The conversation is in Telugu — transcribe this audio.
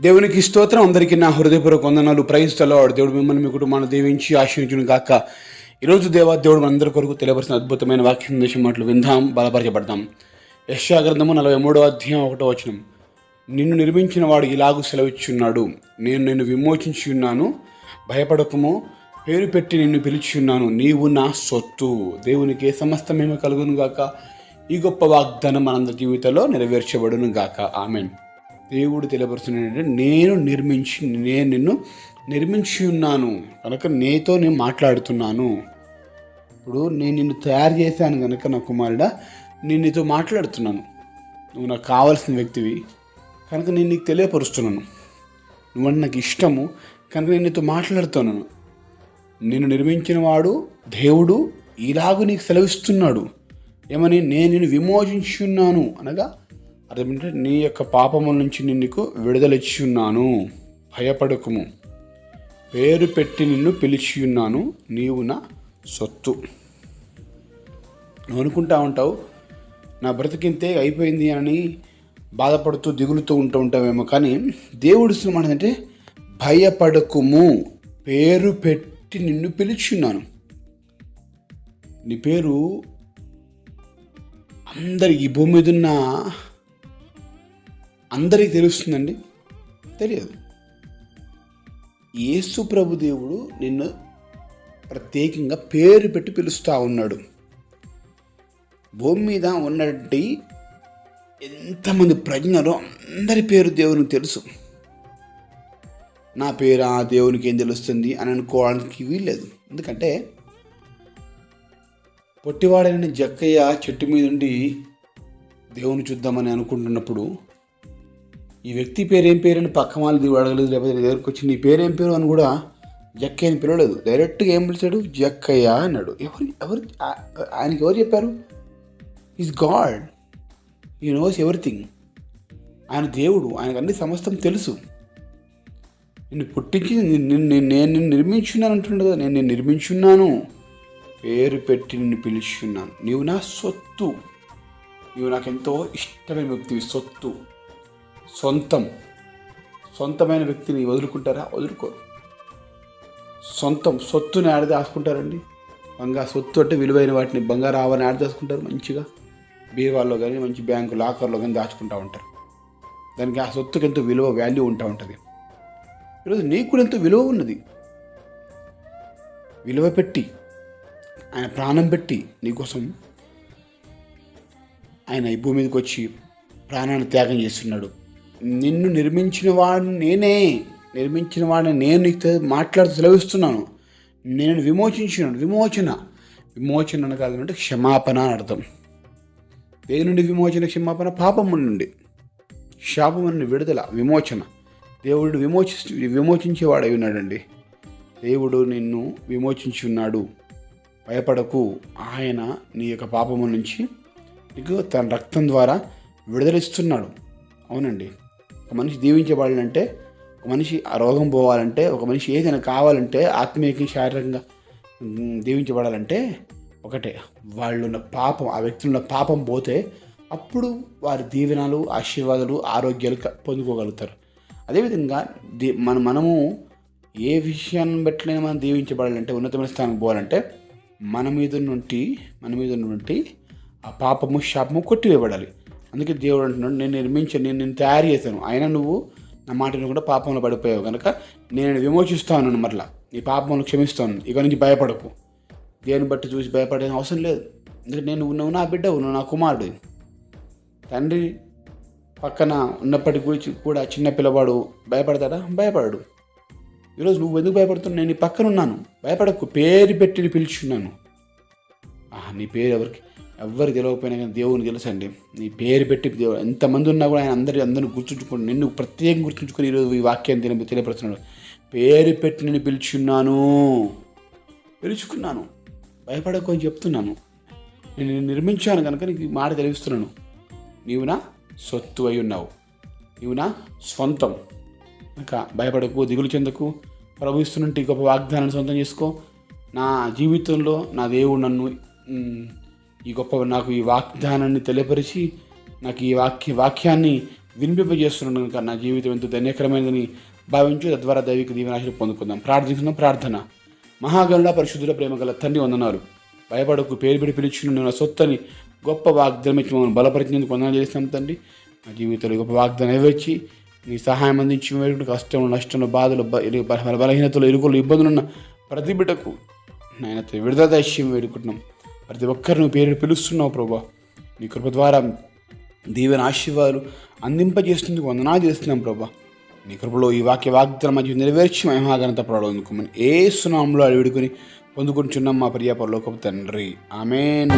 దేవునికి స్తోత్రం. అందరికీ నా హృదయపూర్వక వందనాలు. ప్రైస్తలో దేవుడు మిమ్మల్ని మీ కుటుంబాన్ని దీవించి ఆశించును గాక. ఈరోజు దేవా దేవుడు మనందరి కొరకు తెలియవలసిన అద్భుతమైన వాక్యం దేశం మాటలు విందాం బలపరచబడదాం. యశాగ్రంథము నలభై మూడో అధ్యాయం ఒకటో వచనం. నిన్ను నిర్మించిన వాడు ఇలాగూ సెలవిచ్చున్నాడు నేను నిన్ను విమోచించి ఉన్నాను భయపడకము. పేరు పెట్టి నిన్ను పిలిచి ఉన్నాను. నీవు నా సొత్తు. దేవునికి సమస్తమేమి కలుగును గాక. ఈ గొప్ప వాగ్దానం మనందరి జీవితంలో నెరవేర్చబడును గాక. ఆమెన్. దేవుడు తెలియపరుస్తున్నాడు నేను నిర్మించి నేను నిన్ను నిర్మించి ఉన్నాను. కనుక నీతో నేను మాట్లాడుతున్నాను. ఇప్పుడు నేను నిన్ను తయారు చేశాను కనుక నా కుమారుడా నేను నీతో మాట్లాడుతున్నాను. నువ్వు నాకు కావాల్సిన వ్యక్తివి. కనుక నేను నీకు తెలియపరుస్తున్నాను. నువ్వంటే నాకు ఇష్టము. కనుక నేను నీతో మాట్లాడుతున్నాను. నిన్ను నిర్మించిన వాడు దేవుడు ఇలాగూ నీకు సెలవిస్తున్నాడు. ఏమని? నేను నిన్ను విమోచించి ఉన్నాను అనగా అదేంటంటే నీ యొక్క పాపము నుంచి నిన్నుకు నీకు ఉన్నాను భయపడకుము. పేరు పెట్టి నిన్ను పిలిచి ఉన్నాను నీవు నా సొత్తు. నువ్వు అనుకుంటా ఉంటావు నా బ్రతికింతే అయిపోయింది అని బాధపడుతూ దిగులుతూ ఉంటూ ఉంటావేమో కానీ దేవుడు ఇస్తున్న మాట భయపడకుము. పేరు పెట్టి నిన్ను పిలుచున్నాను నీ పేరు అందరి ఈ భూమి మీద ఉన్న అందరికీ తెలుస్తుందండి? తెలియదు. యేసు ప్రభు దేవుడు నిన్ను ప్రత్యేకంగా పేరు పెట్టి పిలుస్తూ ఉన్నాడు. భూమి మీద ఉన్నటువంటి ఎంతమంది ప్రజ్ఞలో అందరి పేరు దేవునికి తెలుసు. నా పేరు ఆ దేవునికి ఏం తెలుస్తుంది అని అనుకోవడానికి వీల్లేదు. ఎందుకంటే పొట్టివాడైన జక్కయ్య చెట్టు మీద ఉండి దేవుని చూద్దామని అనుకుంటున్నప్పుడు ఈ వ్యక్తి పేరు ఏం పేరు అని పక్క వాళ్ళు దిగు అడగలేదు లేకపోతే దగ్గరకు వచ్చి నీ పేరు ఏం పేరు అని కూడా జక్కయ్య అని పిలవలేదు. డైరెక్ట్గా ఏం పిలిచాడు? జక్కయ్య అన్నాడు. ఎవరు ఎవరు ఆయనకి ఎవరు చెప్పారు? Is God he knows everything ఆయన దేవుడు. ఆయనకు అన్ని సమస్తం తెలుసు. నిన్ను పుట్టించి నిన్ను నేను నిన్ను నిర్మించున్నాను అంటున్నాడు కదా. నేను నేను నిర్మించున్నాను. పేరు పెట్టి నిన్ను పిలుచున్నాను. నీవు నా సొత్తు. నీవు నాకెంతో ఇష్టమైన వ్యక్తివి సొత్తు. సొంతం. సొంతమైన వ్యక్తిని వదులుకుంటారా? వదులుకోరు. సొంతం సొత్తుని ఆడ దాచుకుంటారండి. బంగారు సొత్తు అంటే విలువైన వాటిని బంగారు ఆవని ఆడ దాచుకుంటారు మంచిగా. బీరువాల్లో కానీ మంచి బ్యాంకు లాకర్లో కానీ దాచుకుంటూ ఉంటారు. దానికి ఆ సొత్తుకి ఎంతో విలువ వాల్యూ ఉంటా ఉంటుంది. ఈరోజు నీకు కూడా ఎంతో విలువ ఉన్నది. విలువ పెట్టి ఆయన ప్రాణం పెట్టి నీకోసం ఆయన ఈ భూమి మీదకి వచ్చి ప్రాణాన్ని త్యాగం చేస్తున్నాడు. నిన్ను నిర్మించిన వాడిని నేనే నిర్మించిన వాడిని నేను నీకు మాట్లాడుతూ సెలవిస్తున్నాను. నేను విమోచించినాను విమోచన. విమోచన అని కాదు అంటే క్షమాపణ అని అర్థం. దేని నుండి విమోచన క్షమాపణ? పాపము నుండి. శాపం నుండి విడుదల విమోచన. దేవుడు విమోచి విమోచించేవాడై ఉన్నాడండి. దేవుడు నిన్ను విమోచించి ఉన్నాడు. భయపడకు. ఆయన నీ యొక్క పాపము నుంచి నీకు తన రక్తం ద్వారా విడుదలిస్తున్నాడు అవునండి. ఒక మనిషి దీవించబడాలంటే ఒక మనిషి ఆ రోగం పోవాలంటే ఒక మనిషి ఏదైనా కావాలంటే ఆత్మీయంగా శారీరకంగా దీవించబడాలంటే ఒకటే. వాళ్ళున్న పాపం ఆ వ్యక్తులున్న పాపం పోతే అప్పుడు వారి దీవెనాలు ఆశీర్వాదాలు ఆరోగ్యాలు పొందుకోగలుగుతారు. అదేవిధంగా దీ మన మనము ఏ విషయాన్ని బట్టినైనా మనం దీవించబడాలంటే ఉన్నతమైన స్థానానికి పోవాలంటే మన మీద నుండి మన మీద నుండి ఆ పాపము శాపము కొట్టివేయబడాలి. అందుకే దేవుడు అంటున్నాడు నేను నిర్మించాను నేను నేను తయారు చేశాను. అయినా నువ్వు నా మాటను కూడా పాపంలో పడిపోయావు. కనుక నేను విమోచిస్తాను మరలా. నీ పాపములు క్షమిస్తాను. ఇక నుంచి భయపడకు. దేని బట్టి చూసి భయపడే అవసరం లేదు. ఎందుకంటే నేను నువ్వు నా బిడ్డ నువ్వు నా కుమారుడు తండ్రి పక్కన ఉన్నప్పటి గురించి కూడా చిన్న పిల్లవాడు భయపడతాడా? భయపడడు. ఈరోజు నువ్వు ఎందుకు భయపడుతున్నావు? నేను నీ పక్కన ఉన్నాను. భయపడకు. పేరు పెట్టి పిలుచున్నాను. నీ పేరు ఎవరికి? ఎవరికి తెలియకపోయినా కానీ దేవుని తెలుసండి నీ పేరు పెట్టి దేవుడు ఎంతమంది ఉన్నా కూడా ఆయన అందరి అందరిని గుర్తుంచుకొని నిన్ను ప్రత్యేకంగా గుర్తుంచుకొని ఈరోజు ఈ వాక్యాన్ని తెలియ తెలియపరుస్తున్నాడు. పేరు పెట్టి నేను పిలుచున్నాను. పిలుచుకున్నాను. భయపడకు అని చెప్తున్నాను. నేను నిర్మించాను కనుక నీకు మాట తెలివిస్తున్నాను నీవు నా సొత్తు అయి ఉన్నావు. నీవు నా సొంతం ఇంకా భయపడకు దిగులు చెందకు. ప్రభు ఇస్తున్నట్టు గొప్ప వాగ్దానాన్ని సొంతం చేసుకో. నా జీవితంలో నా దేవుడు నన్ను ఈ గొప్ప నాకు ఈ వాగ్దానాన్ని తెలియపరిచి నాకు ఈ వాక్య వాక్యాన్ని వినిపింపజేస్తున్నాను కనుక నా జీవితం ఎంతో ధన్యకరమైనదని భావించు తద్వారా దైవిక దీవెనాశలు పొందుకుందాం. ప్రార్థించిన ప్రార్థన. మహాగణుల పరిశుద్ధుల ప్రేమ గల తండ్రి వందనాలు. భయపడకు పేరు పెడి పిలిచిన. నా సొత్తని గొప్ప వాగ్దానం ఇచ్చి మమ్మల్ని బలపరిచినందుకు వందనాలు చేస్తాం తండ్రి. నా జీవితంలో గొప్ప వాగ్దానం ఇవ్వచ్చి నీ సహాయం అందించి వేడుకుంటూ కష్టంలో నష్టంలో బాధలు బల- బలహీనతలు ఇరుకులు ఇబ్బందులు ఉన్న ప్రతి బిడ్డకు నాయన విడుదల దైశ్యం వేడుకుంటున్నాం. ప్రతి ఒక్కరిని పేరు పిలుస్తున్నావు ప్రభా. నీ కృప ద్వారా దీవెన ఆశీర్వాదాలు అందింపజేస్తుంది వందనా చేస్తున్నాం ప్రభా. నీ కృపలో ఈ వాక్య వాగ్దానం మధ్య నెరవేర్చి మహిమాగనత ప్రారంభించుకోమని ఏ సునామంలో అడివిడుకుని పొందుకుంటున్నాం మా ప్రియ పరలోకపు తండ్రి. ఆమెన్.